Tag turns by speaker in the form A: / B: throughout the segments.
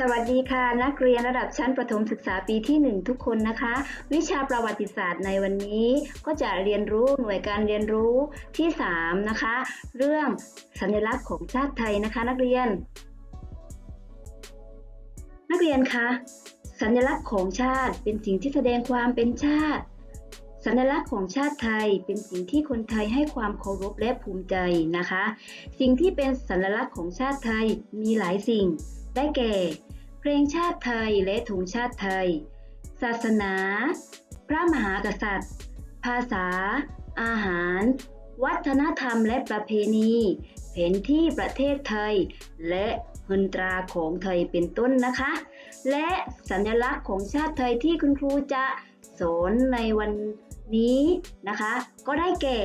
A: สวัสดีค่ะ นักเรียนระดับชั้นประถมศึกษาปีที่ 1 ทุกคนนะคะ วิชาประวัติศาสตร์ในวันนี้ก็จะเรียนรู้หน่วยการเรียนรู้ที่ 3 นะคะ เรื่องสัญลักษณ์ของชาติไทยนะคะ นักเรียน นักเรียนคะสัญลักษณ์ของชาติเป็นสิ่งที่แสดงความเป็นชาติ สัญลักษณ์ของชาติไทยเป็นสิ่งที่คนไทยให้ความเคารพและภูมิใจนะคะ สิ่งที่เป็นสัญลักษณ์ของชาติไทยมีหลายสิ่ง ได้แก่ เพลงชาติไทยและธงชาติไทย ศาสนา พระมหากษัตริย์ ภาษา อาหาร วัฒนธรรมและประเพณีแผนที่ประเทศไทย และเงินตราของไทยเป็นต้นนะคะ และสัญลักษณ์ของชาติไทยที่คุณครูจะสอนในวันนี้นะคะ ก็ได้แก่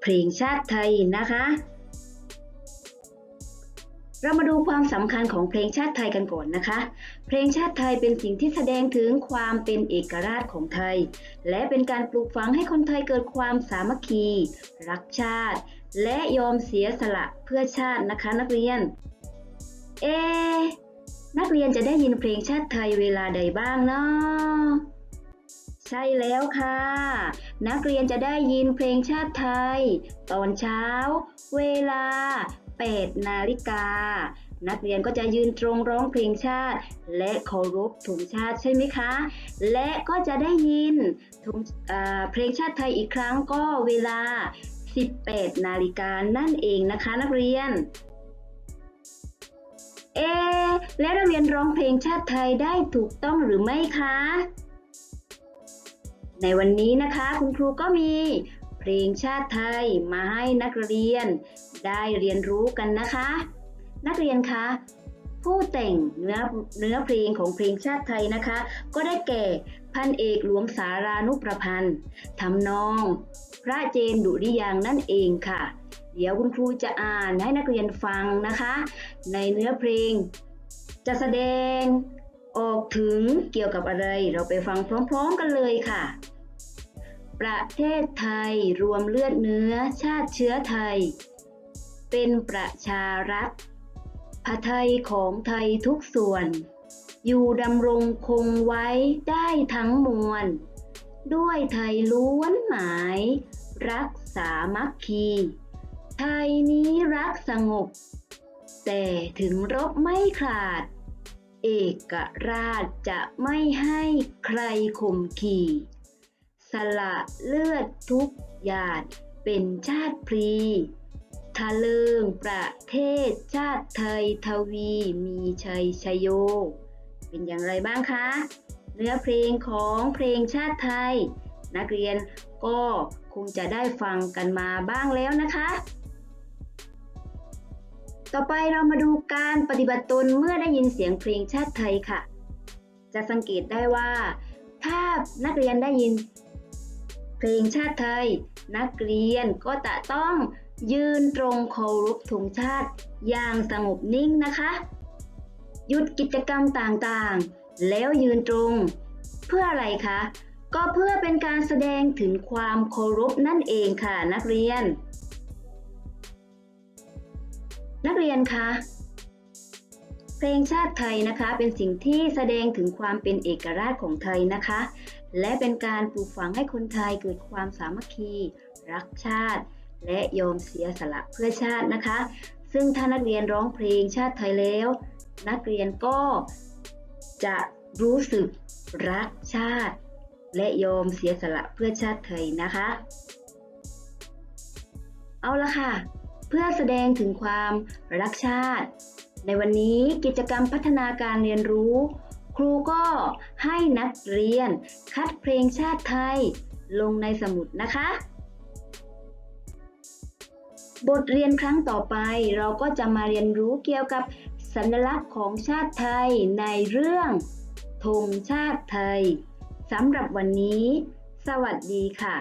A: เพลงชาติไทยนะคะ เรามาดูความสำคัญของเพลงชาติไทยกันก่อนนะคะ เพลงชาติไทยเป็นสิ่งที่แสดงถึงความเป็นเอกราชของไทย และเป็นการปลูกฝังให้คนไทยเกิดความสามัคคี รักชาติ และยอมเสียสละเพื่อชาตินะคะนักเรียน เอ นักเรียนจะได้ยินเพลงชาติไทยเวลาใดบ้างเนาะใช่แล้วค่ะ นักเรียนจะได้ยินเพลงชาติไทย ตอนเช้า เวลา 8 นาฬิกา นักเรียนก็จะยืนตรงร้องเพลงชาติ และเคารพธงชาติใช่ไหมคะ และก็จะได้ยินเพลงชาติไทยอีกครั้งก็เวลา 18 นาฬิกานั่นเองนะคะนักเรียนเอแล้วนักเรียนร้องเพลงชาติไทยได้ถูกต้องหรือไม่คะ ในวันนี้นะคะคุณครูก็มี เพลงชาติไทยมาให้นักเรียน ได้เรียนรู้กันนะคะ นักเรียนคะผู้แต่งเนื้อเนื้อเพลงของเพลงชาติไทยนะคะ ก็ได้แก่พันเอกหลวงสารานุประพันธ์ทำนอง พระเจนดุริยางนั่นเองค่ะ เดี๋ยวคุณครูจะอ่านให้นักเรียนฟังนะคะ ในเนื้อเพลง จะแสดงออกถึงเกี่ยวกับอะไร เราไปฟังพร้อม ๆ กันเลยค่ะ ประเทศไทยรวมเลือดเนื้อชาติเชื้อไทย เป็นประชารัฐพระไทยของไทยทุกส่วน อยู่ดำรงคงไว้ได้ทั้งมวล ด้วยไทยล้วนหมาย รักสามัคคี ไทยนี้รักสงบ แต่ถึงรบไม่ขาด เอกราชจะไม่ให้ใครข่มขี่ ละเลือดทุกหยาดเป็นชาติพลีทะเลิงประเทศชาติไทยทวีมีชัยชโย เป็นอย่างไรบ้างคะ เนื้อเพลงของเพลงชาติไทย นักเรียนก็คงจะได้ฟังกันมาบ้างแล้วนะคะ ต่อไปเรามาดูการปฏิบัติตนเมื่อได้ยินเสียงเพลงชาติไทยค่ะ จะสังเกตได้ว่า ถ้านักเรียนได้ยิน ลงชาติไทย นักเรียนก็จะต้องยืนตรงเคารพธงชาติอย่างสงบนิ่งนะคะ หยุดกิจกรรมต่างๆ แล้วยืนตรง เพื่ออะไรคะ ก็เพื่อเป็นการแสดงถึงความเคารพนั่นเองค่ะนักเรียน นักเรียนคะ พลงชาติไทยนะคะเป็นสิ่งที่แสดงถึงความเป็นเอกราชของไทยนะคะ และเป็นการปลูกฝังให้คนไทยเกิดความสามัคคี รักชาติ และยอมเสียสละเพื่อชาตินะคะ ซึ่งถ้านักเรียนร้องเพลงชาติไทยแล้ว นักเรียนก็จะรู้สึกรักชาติ และยอมเสียสละเพื่อชาติไทยนะคะ เอาละค่ะ เพื่อแสดงถึงความรักชาติ ในวันนี้กิจกรรมพัฒนาการเรียนรู้ ครูก็ให้นักเรียน คัดเพลงชาติไทย ลงในสมุดนะคะ บทเรียนครั้งต่อไปเราก็จะมาเรียนรู้เกี่ยวกับสัญลักษณ์ของชาติไทยในเรื่องธงชาติไทยสำหรับวันนี้ สวัสดีค่ะ